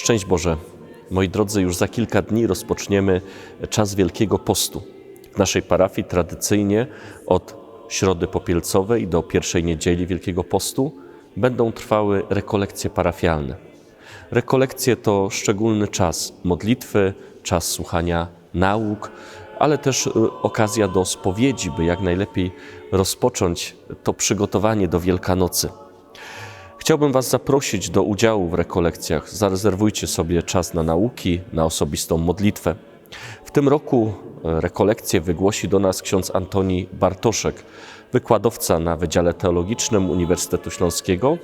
Szczęść Boże. Moi drodzy, już za kilka dni rozpoczniemy czas Wielkiego Postu. W naszej parafii tradycyjnie od Środy Popielcowej do pierwszej niedzieli Wielkiego Postu będą trwały rekolekcje parafialne. Rekolekcje to szczególny czas modlitwy, czas słuchania nauk, ale też y, okazja do spowiedzi, by jak najlepiej rozpocząć to przygotowanie do Wielkanocy. Chciałbym Was zaprosić do udziału w rekolekcjach. Zarezerwujcie sobie czas na nauki, na osobistą modlitwę. W tym roku e, rekolekcję wygłosi do nas ksiądz Antoni Bartoszek, wykładowca na Wydziale Teologicznym Uniwersytetu Śląskiego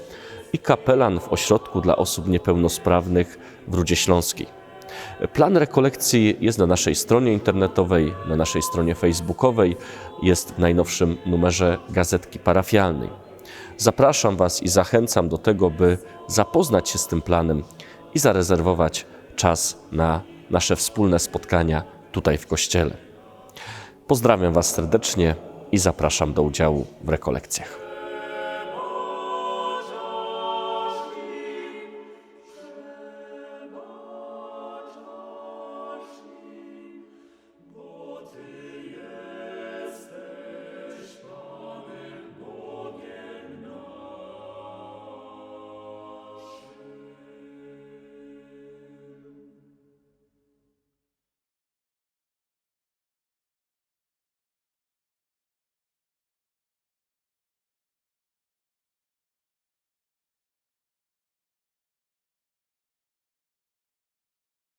i kapelan w Ośrodku dla Osób Niepełnosprawnych w Rudzie Śląskiej. Plan rekolekcji jest na naszej stronie internetowej, na naszej stronie facebookowej, jest w najnowszym numerze Gazetki Parafialnej. Zapraszam Was i zachęcam do tego, by zapoznać się z tym planem i zarezerwować czas na nasze wspólne spotkania tutaj w Kościele. Pozdrawiam Was serdecznie i zapraszam do udziału w rekolekcjach.